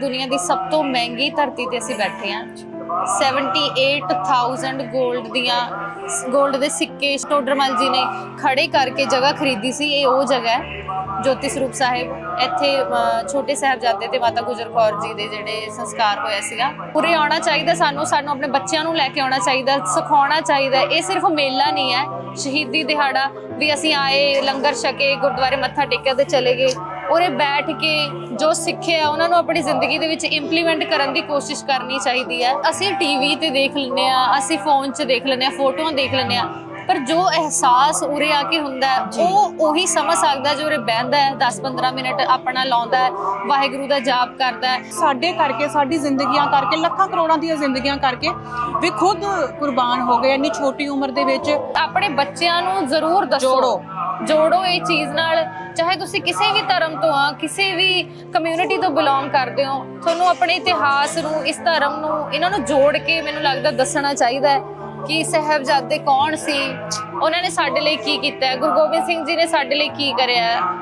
ਦੁਨੀਆ ਦੀ ਸਭ ਤੋਂ ਮਹਿੰਗੀ ਧਰਤੀ ਤੇ ਅਸੀਂ ਬੈਠੇ ਹਾਂ। 78000 골ਡ ਦੀਆਂ 골ਡ ਦੇ ਸਿੱਕੇ ਸਟੋਡਰਮਲ ਜੀ ਨੇ ਖੜੇ ਕਰਕੇ ਜਗ੍ਹਾ ਖਰੀਦੀ ਸੀ। ਇਹ ਉਹ ਜਗ੍ਹਾ ਹੈ, ਜੋਤੀ ਸਰੂਪ ਸਾਹਿਬ। ਇੱਥੇ ਛੋਟੇ ਸਾਹਿਬਜ਼ਾਦੇ ਤੇ ਮਾਤਾ ਗੁਜਰ ਕੌਰ ਜੀ ਦੇ ਜਿਹੜੇ ਸੰਸਕਾਰ ਹੋਇਆ ਸੀਗਾ। ਪੂਰੇ ਆਉਣਾ ਚਾਹੀਦਾ ਸਾਨੂੰ ਸਾਨੂੰ ਆਪਣੇ ਬੱਚਿਆਂ ਨੂੰ ਲੈ ਕੇ ਆਉਣਾ ਚਾਹੀਦਾ, ਸਿਖਾਉਣਾ ਚਾਹੀਦਾ ਇਹ ਸਿਰਫ ਮੇਲਾ ਨਹੀਂ ਹੈ। ਸ਼ਹੀਦੀ ਦਿਹਾੜਾ ਵੀ ਅਸੀਂ ਆਏ, ਲੰਗਰ ਛਕੇ, ਗੁਰਦੁਆਰੇ ਮੱਥਾ ਟੇਕਿਆ ਤੇ ਚਲੇ ਗਏ। ਉਰੇ ਬੈਠ ਕੇ ਜੋ ਸਿੱਖਿਆ ਉਹਨਾਂ ਨੂੰ ਆਪਣੀ ਜ਼ਿੰਦਗੀ ਦੇ ਵਿੱਚ ਇੰਪਲੀਮੈਂਟ ਕਰਨ ਦੀ ਕੋਸ਼ਿਸ਼ ਕਰਨੀ ਚਾਹੀਦੀ ਹੈ। ਅਸੀਂ ਟੀਵੀ ਤੇ ਦੇਖ ਲੈਂਦੇ ਆ ਅਸੀਂ ਫੋਨ 'ਚ ਦੇਖ ਲੈਂਦੇ ਆ ਫੋਟੋਆਂ ਦੇਖ ਲੈਂਦੇ ਆ ਪਰ ਜੋ ਅਹਿਸਾਸ ਉਰੇ ਆ ਕੇ ਹੁੰਦਾ ਉਹ ਉਹੀ ਸਮਝ ਸਕਦਾ ਜੋ ਉਰੇ ਬਹਿੰਦਾ ਹੈ 10-15 ਮਿੰਟ ਆਪਣਾ ਲਾਉਂਦਾ ਹੈ ਵਾਹਿਗੁਰੂ ਦਾ ਜਾਪ ਕਰਦਾ ਹੈ। ਸਾਡੇ ਕਰਕੇ ਸਾਡੀ ਜ਼ਿੰਦਗੀਆਂ ਕਰਕੇ ਲੱਖਾਂ ਕਰੋੜਾਂ ਦੀਆਂ ਜ਼ਿੰਦਗੀਆਂ ਕਰਕੇ ਵੀ ਖੁਦ ਕੁਰਬਾਨ ਹੋ ਗਏ ਇੰਨੀ ਛੋਟੀ ਉਮਰ ਦੇ ਵਿੱਚ। ਆਪਣੇ ਬੱਚਿਆਂ ਨੂੰ ਜ਼ਰੂਰ ਦੱਸੋ। ਜੋੜੋ। ਇਹ ਚੀਜ਼ ਨਾਲ, ਚਾਹੇ ਤੁਸੀਂ ਕਿਸੇ ਵੀ ਧਰਮ ਤੋਂ ਆ, ਕਿਸੇ ਵੀ ਕਮਿਊਨਿਟੀ ਤੋਂ ਬਿਲੋਂਗ ਕਰਦੇ ਹੋ, ਤੁਹਾਨੂੰ ਆਪਣੇ ਇਤਿਹਾਸ ਨੂੰ, ਇਸ ਧਰਮ ਨੂੰ, ਇਹਨਾਂ ਨੂੰ ਜੋੜ ਕੇ ਮੈਨੂੰ ਲੱਗਦਾ ਦੱਸਣਾ ਚਾਹੀਦਾ ਹੈ ਕਿ ਸਹਿਬਜ਼ਾਦੇ ਕੌਣ ਸੀ, ਉਹਨਾਂ ਨੇ ਸਾਡੇ ਲਈ ਕੀ ਕੀਤਾ ਗੁਰੂ ਗੋਬਿੰਦ ਸਿੰਘ ਜੀ ਨੇ ਸਾਡੇ ਲਈ ਕੀ ਕਰਿਆ